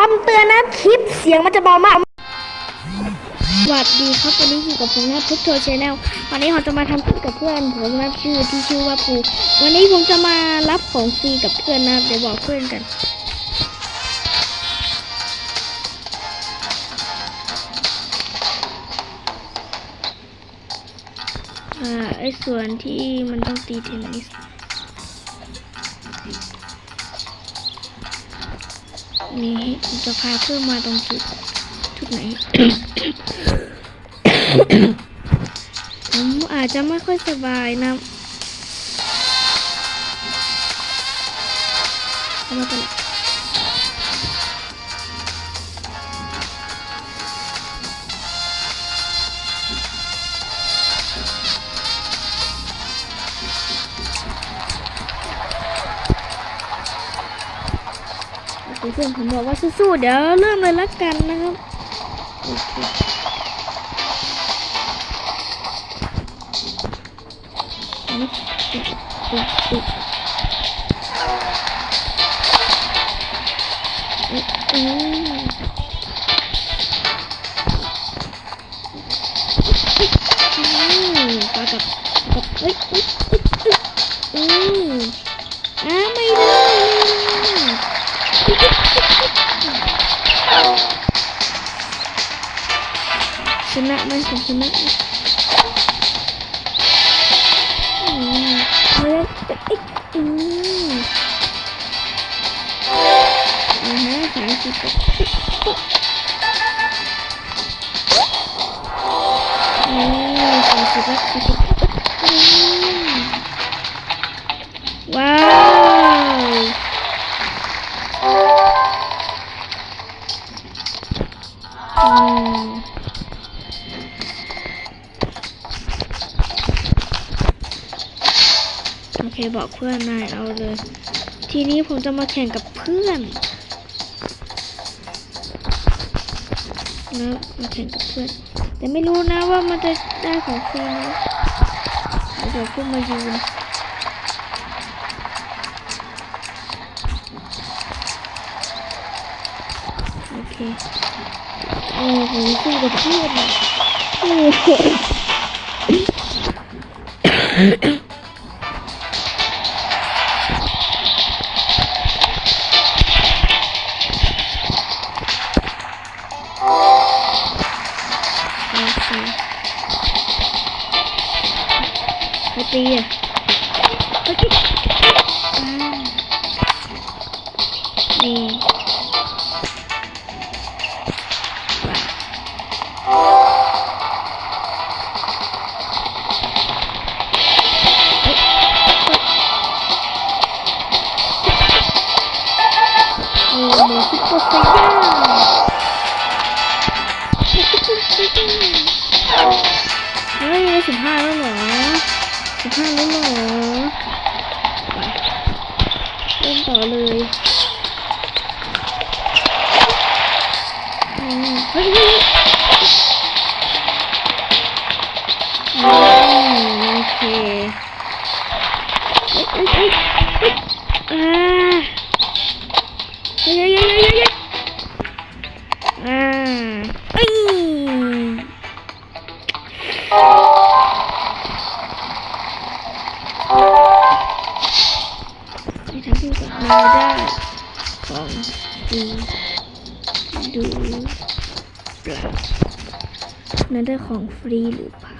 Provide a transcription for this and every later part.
คำเตือนนะคลิปเสียงมันจะเบามาก สวัสดีครับวันนี้อยู่กับผมนะพุทโธชาแนลวันนี้ผมจะมาทำคลิปกับเพื่อนผมนะชื่อที่ชื่อว่าปูวันนี้ผมจะมารับของฟรีกับเพื่อนนะเดี๋ยวบอกเพื่อนกัน อ่าไอ้ส่วนที่มันต้องตีเทนนิส นี่จะพาเพื่อนมาตรงจุดจุดไหน ผมอาจจะไม่ค่อยสบายนะเอามาตลอด เพื่อนผมบอกว่าสู้ๆเดี๋ยวเริ่มเลยละกันนะครับอืมอืม นะไหมผมชน โอเคบอกเพื่อนนายเอาเลย ทีนี้ผมจะมาแข่งกับเพื่อนนะมาแข่งกับเพื่อน แต่ไม่รู้นะว่ามันจะได้ของฟรีไหมเดี๋ยวขึ้นมายืนโอเคโอ้โหสู้กับเพื่อนโอ้โห โอเคไปตีอ่ เฮ้ยสิบห้าแล้วเหรอสิบห้าแล้วเหรอเล่นต่อเลยเฮ้ยโอเคเอ้ยเอ้ยเอ้ยเอ้ยอ่าเฮ้ยเฮ้ยเฮ้ยเฮ้ยเฮ้ยอ่า ให้กับเราได้ของดีดูเปล่านั้นได้ของฟรีหรือเปล่า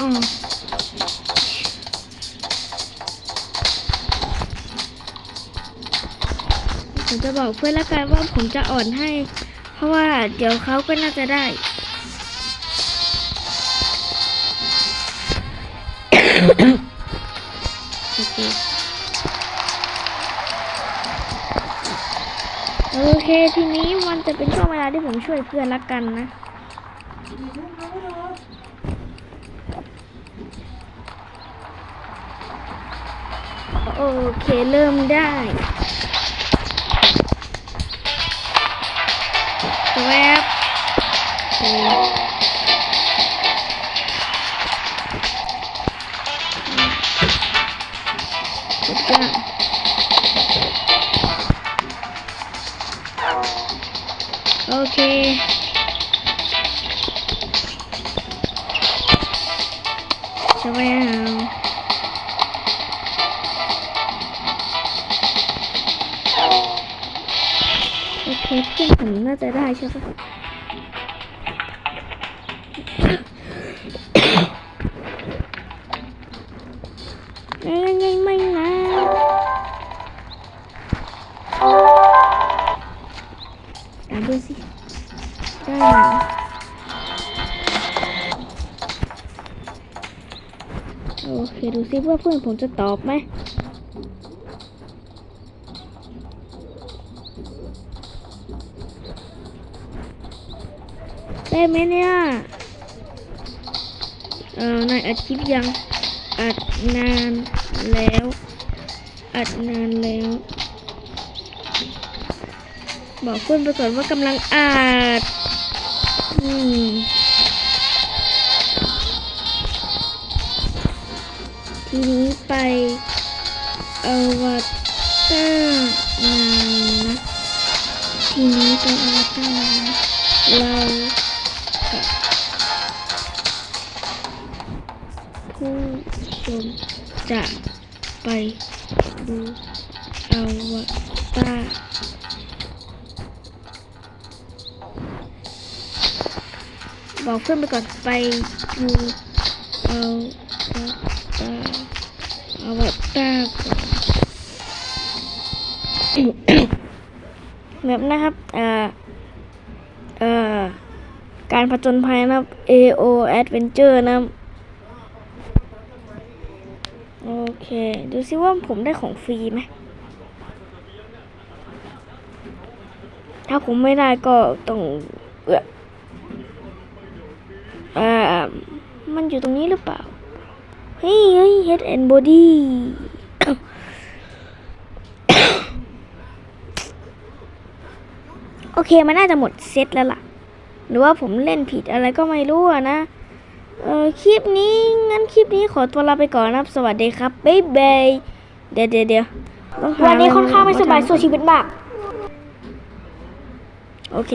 อ๋อผมจะบอกเพื่อนละกันว่าผมจะอ่อนให้ เพราะว่าเดี๋ยวเขาก็น่าจะได้ โอเค ทีนี้มันจะเป็นช่วงเวลาที่ผมช่วยเพื่อนละกันนะโอเค เริ่มได้ จ้าโอเคจะไม่เอาโโอเคดูสิว่าเพื่อนผมจะตอบไหมได้ไหมเนี่ยเออนายอัดคลิปยังอัดนานแล้วอัดนานแล้ว บอกเพื่อนไปก่อนว่ากำลังอัดอืม นี้ไปอวตารนานะทีนี้ไปอวตารนานะเรากับผู้ชมจะไปดูอวตารบอกเพื่อนไปก่อนไปดูเอว ตารอวตารก่อนแบบนะครับเอ่อเอ่อการผจญภัยนะครับ AO Adventure นะครับโอเค ดูซิว่าผมได้ของฟรีไหม ถ้าผมไม่ได้ก็ต้องเอือมันอยู่ตรงนี้หรือเปล่า เฮ้ยเฮ้ย Head and Body โอเค มันน่าจะหมดเซตแล้วล่ะ หรือว่าผมเล่นผิดอะไรก็ไม่รู้อะนะ เออคลิปนี้ งั้นคลิปนี้ขอตัวลาไปก่อนนะครับ สวัสดีครับ บ๊ายบาย เดี๋ยวเดี๋ยวเดี๋ยวต้องหาวันนี้ค่อนข้างไม่สบายะรสู้ชีวิตมาก โอเค